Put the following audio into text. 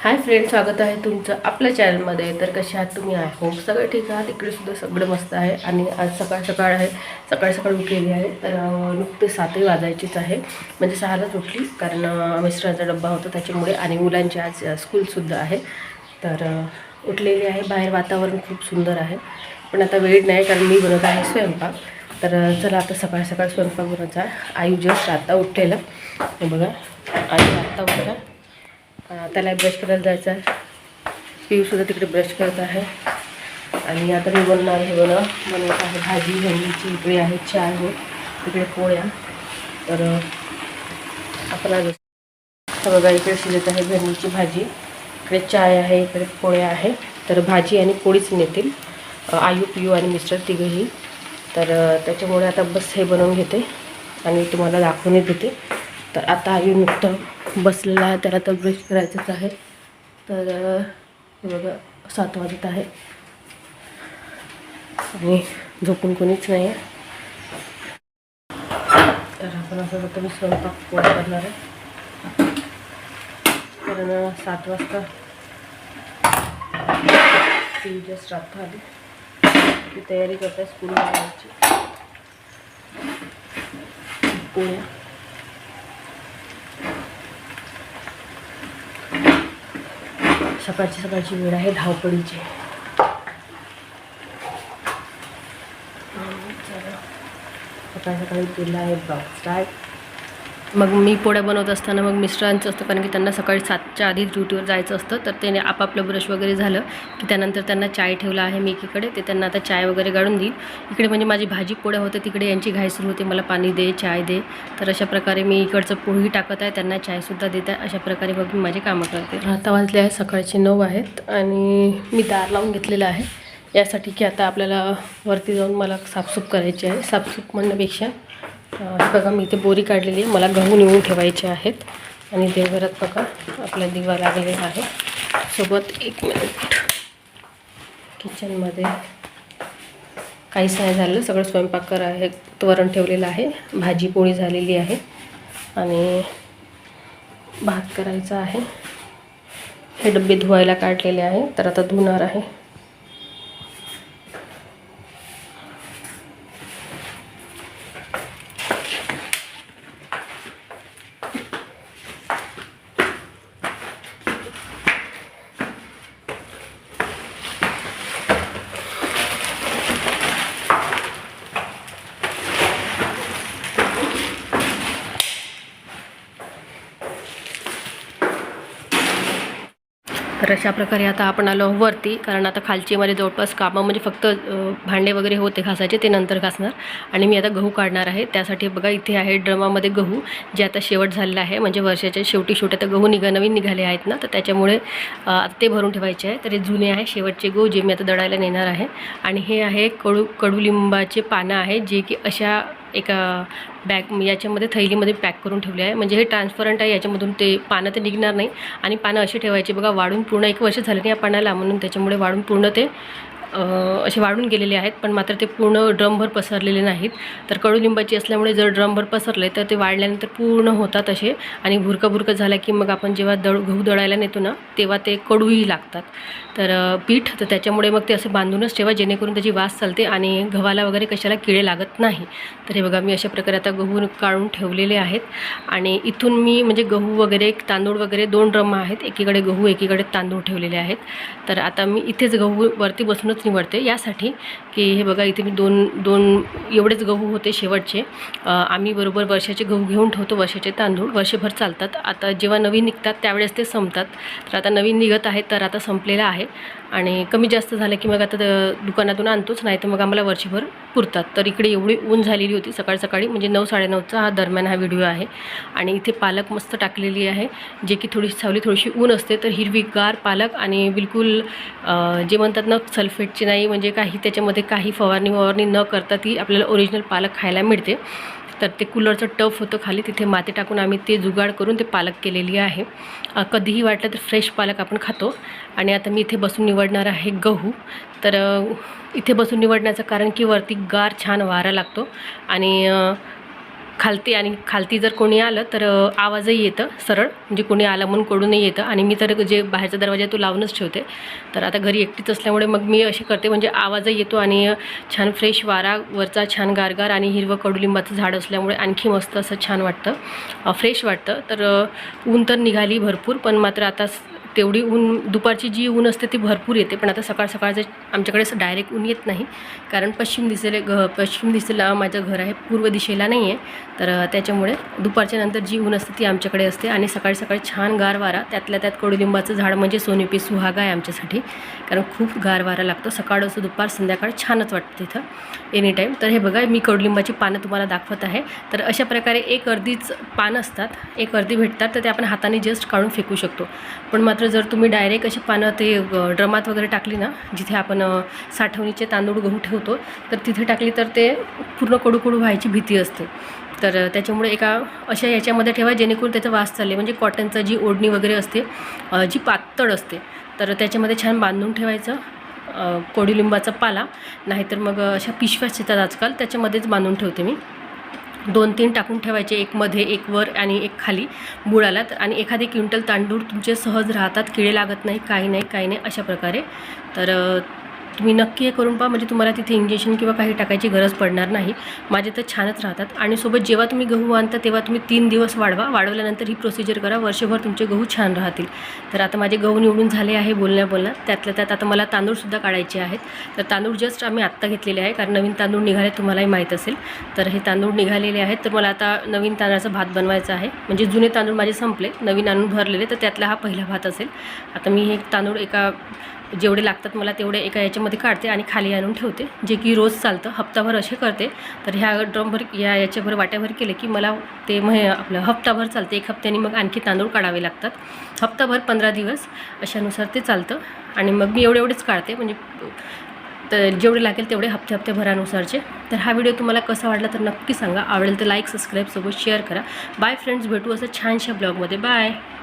Hi friend स्वागत आहे तुमचं आपल्या चॅनलमध्ये तर कसे आहात तुम्ही? आय होप सगळं ठीक आहात. इकडे सुद्धा सगळं मस्त आहे. आणि आज सकाळ सकाळ आहे. सकाळ सकाळ उठलेली आहे. तर नुकते सातही वाजायचीच आहे. म्हणजे सहालाच उठली. कारण मिस्टरांचा डब्बा होता त्याच्यामुळे आणि मुलांची आज स्कूलसुद्धा आहे. तर उठलेली आहे. बाहेर वातावरण खूप सुंदर आहे. पण आता वेळ नाही कारण मी बनवत आहे स्वयंपाक. तर चला आता सकाळ सकाळ स्वयंपाक बनवायचा आहे जस्ट आता उठलेलं. बघा. आई आत्ता उठला त्याला ब्रश करायला जायचं आहे. पिऊसुद्धा तिकडे ब्रश करत आहे. आणि आता मी बनणार हे बनव बनवत आहे भाजी भेंडीची इकडे आहे चाय हो तिकडे पोळ्या. तर आपण आज बघा इकडे शिजत आहे भेंडीची भाजी. इकडे चाय आहे इकडे पोळ्या आहे. तर भाजी आणि पोळीच नेतील आयू पियू आणि मिस्टर तिघंही. तर त्याच्यामुळे आता बस हे बनवून घेते आणि तुम्हाला दाखवूनही देते. तर आता आयू नुकतं बसलेला आहे त्याला तर ब्रश करायचंच आहे. तर हे बघा सात वाजत आहे. आणि झोपून कोणीच नाही आहे तर आपण असं होतं मी स्वयंपाक पोळा करणार आहे. कारण सात वाजता ती जस्ट रात्र आली ती तयारी करते स्कूल जायची. पोळ्या सकाळची सकाळची वेळ आहे धावपळीची चला. सकाळी सकाळी केला आहे ब्लॉग स्टार्ट मग मी पोळ्या बनवत असताना मग मिस्टरांचं असतं कारण की त्यांना सकाळी सातच्या आधी ड्युटीवर जायचं असतं तर त्याने आपापलं ब्रश वगैरे झालं की त्यानंतर त्यांना चाय ठेवला आहे मी एकीकडे ते त्यांना आता चाय वगैरे गाळून देईल. इकडे म्हणजे माझी भाजी पोळ्या होते तिकडे यांची घाई सुरू होते मला पाणी दे चाय दे. तर अशा प्रकारे मी इकडचं पोळी टाकत आहे त्यांना चायसुद्धा देत आहे अशा प्रकारे मग मी माझे कामं करते. आता वाजले आहे सकाळचे नऊ आहेत आणि मी दार लावून घेतलेलं आहे. यासाठी की आता आपल्याला वरती जाऊन मला साफसूफ करायची आहे. साफसूफ म्हणण्यापेक्षा बघा मी इथे बोरी काढलेली आहे. मला गहू निवडून ठेवायचे आहेत. आणि देवघरात बघा आपला दिवा लागलेला आहे. सोबत एक मिनिट किचनमध्ये काहीच नाही झालं. सगळं स्वयंपाक करा आहे वरण ठेवलेलं आहे. भाजी पोळी झालेली आहे. आणि भात करायचा आहे. हे डबे धुवायला काढलेले आहे. तर आता धुणार आहे. तर अशा प्रकारे आता आपण आलो वरती कारण आता खालची माझे जवळपास कामं म्हणजे फक्त भांडे वगैरे होते घासायचे ते नंतर घासणार. आणि मी आता गहू काढणार आहे. त्यासाठी बघा इथे आहे ड्रमामध्ये गहू जे आता शेवट झालेलं आहे. म्हणजे वर्षाच्या शेवटी शेवटी आता गहू निघा नवीन निघाले आहेत ना तर त्याच्यामुळे आता ते भरून ठेवायचे आहे. तर हे जुने आहे शेवटचे गहू जे मी आता दळायला नेणार आहे. आणि हे आहे कडू कडुलिंबाचे पानं आहे जे की अशा एका बॅग याच्यामध्ये थैलीमध्ये पॅक करून ठेवले आहे. म्हणजे हे ट्रान्सपरंट आहे याच्यामधून ते पानं ते निघणार नाही. आणि पानं अशी ठेवायची बघा वाढून पूर्ण एक वर्ष झालं नाही या पानाला म्हणून त्याच्यामुळे वाढून पूर्ण ते असे वाढून गेलेले आहेत पण मात्र ते पूर्ण ड्रमभर पसरलेले नाहीत. तर कडुलिंबाची असल्यामुळे जर ड्रमभर पसरले तर ते वाढल्यानंतर पूर्ण होतात असे आणि भुरकं भुरकं झालं की मग आपण जेव्हा दळ गहू दळायला नेतो ना तेव्हा ते कडूही लागतात. तर पीठ तर त्याच्यामुळे मग ते असं बांधूनच ठेवा जेणेकरून त्याची वास चालते आणि गव्हाला वगैरे कशाला किडे लागत नाही. तर हे बघा मी अशा प्रकारे आता गहू काढून ठेवलेले आहेत आणि इथून मी म्हणजे गहू वगैरे तांदूळ वगैरे दोन ड्रम आहेत. एकीकडे गहू एकीकडे तांदूळ ठेवलेले आहेत. तर आता मी इथेच गहू वरती बसूनच निवडते यासाठी की हे बघा इथे मी दोन दोन एवढेच गहू होते शेवटचे. आम्ही बरोबर वर्षाचे गहू घेऊन ठेवतो वर्षाचे तांदूळ. वर्षभर चालतात. आता जेव्हा नवीन निघतात त्यावेळेस ते संपतात. तर आता नवीन निघत आहेत तर आता संपलेलं आहे. आणि कमी जास्त झालं की मग आता द- दुकानातून आणतोच नाही तर मग आम्हाला वर्षभर पुरतात. तर इकडे एवढी ऊन झालेली होती सकाळ सकाळी म्हणजे नऊ साडेनऊचा हा दरम्यान हा व्हिडिओ आहे. आणि इथे पालक मस्त टाकलेली आहे. जे की थोडी सावली थोडीशी ऊन असते तर हिरवीगार पालक आणि बिलकुल जे म्हणतात ना सल्फेट सल्फेटची नाही म्हणजे काही त्याच्यामध्ये काही फवारणी फवारणी न करता ती आपल्याला ओरिजिनल पालक खायला मिळते. तर ते कूलरचं टफ होतं खाली तिथे माती टाकून आम्ही ते जुगाड करून ते पालक केलेली आहे. कधीही वाटलं तर फ्रेश पालक आपण खातो. आणि आता मी इथे बसून निवडणार आहे गहू. तर इथे बसून निवडण्याचं कारण की वरती गार छान वारा लागतो. आणि खालती आणि खालती जर कोणी आलं तर आवाजही येतं सरळ. म्हणजे कोणी आलं म्हणून कोडूनही येतं. आणि मी तर जे बाहेरचा दरवाजा तो लावूनच ठेवते. तर आता घरी एकटीच असल्यामुळे मग मी अशी करते. म्हणजे आवाजही येतो आणि छान फ्रेश वारा वरचा छान गारगार आणि हिरवं कडुलिंबाचं झाड असल्यामुळे आणखी मस्त असं छान वाटतं. फ्रेश वाटतं. तर ऊन तर निघाली भरपूर पण मात्र आता तेवढी ऊन दुपारची जी ऊन असते ती भरपूर येते पण आता सकाळ सकाळचं आमच्याकडे असं डायरेक्ट ऊन येत नाही. कारण पश्चिम दिशेला घ पश्चिम दिशेला माझं घर आहे पूर्व दिशेला नाही आहे तर त्याच्यामुळे दुपारच्या नंतर जी ऊन असते ती आमच्याकडे असते आणि सकाळी सकाळी छान गार वारा त्यातल्या त्यात कडुलिंबाचं झाड म्हणजे सोनेपी सुहागा आहे आमच्यासाठी. कारण खूप गार वारा लागतो. सकाळ असं दुपार संध्याकाळ छानच वाटतं तिथं. एनी टाईम तर हे बघा मी कडुलिंबाची पानं तुम्हाला दाखवत आहे. तर अशा प्रकारे एक अर्धीच पानं असतात. एक अर्धी भेटतात तर ते आपण हाताने जस्ट काढून फेकू शकतो. पण मात्र जर तुम्ही डायरेक्ट अशी पानं ते ड्रमात वगैरे टाकली ना जिथे आपण साठवणीचे तांदूळ गहू ठेवतो तर तिथे टाकली तर ते पूर्ण कडू कडू व्हायची भीती असते. तर त्याच्यामुळे एका अशा याच्यामध्ये ठेवा जेणेकरून त्याचा वास चालले. म्हणजे कॉटनचा जी ओढणी वगैरे असते जी पातळ असते तर त्याच्यामध्ये छान बांधून ठेवायचं कोडीलिंबाचा पाला. नाहीतर मग अशा पिशव्याच येतात आजकाल त्याच्यामध्येच बांधून ठेवते मी. दोन तीन टाकून ठेवायचे एक मध्ये एक वर आणि एक खाली बुडाला तर आणि एखादे क्विंटल तांदूळ तुमचे सहज राहतात किडे लागत नाही काही नाही काही नाही अशा प्रकारे. तर तुम्ही नक्की हे करून पहा. म्हणजे तुम्हाला तिथे इंजेक्शन किंवा काही टाकायची गरज पडणार नाही. माझे तर छानच राहतात. आणि सोबत जेव्हा तुम्ही गहू आणता तेव्हा तुम्ही तीन दिवस वाढवा. वाढवल्यानंतर ही प्रोसिजर करा. वर्षभर तुमचे गहू छान राहतील. तर आता माझे गहू निवडून झाले आहे बोलण्या बोलण्यात त्यातल्या त्यात आता मला तांदूळसुद्धा काढायचे आहेत. तर तांदूळ जस्ट आम्ही आत्ता घेतलेले आहे. कारण नवीन तांदूळ निघाले तुम्हालाही माहीत असेल. तर हे तांदूळ निघालेले आहेत. तर मला आता नवीन तांदळाचा भात बनवायचा आहे. म्हणजे जुने तांदूळ माझे संपले. नवीन आणून भरलेले. तर त्यातला हा पहिला भात असेल. आता मी हे तांदूळ एका जेवढे लागतात मला तेवढे एका याच्यामध्ये काढते आणि खाली आणून ठेवते. जे की रोज चालतं हप्ताभर असे करते. तर ह्या ड्रमभर या याच्याभर वाट्याभर केले की मला ते मग आपलं हप्ताभर चालते. एक हप्त्याने मग आणखी तांदूळ काढावे लागतात. हप्ताभर पंधरा दिवस अशानुसार ते चालतं. आणि मग मी एवढे एवढेच काढते. म्हणजे तर जेवढे लागेल तेवढे हप्ते हप्त्याभरानुसारचे तर हा व्हिडिओ तुम्हाला कसा वाटला तर नक्की सांगा. आवडेल तर लाईक सबस्क्राईब सोबत शेअर करा. Bye friends. भेटू असं छानशा ब्लॉगमध्ये. बाय.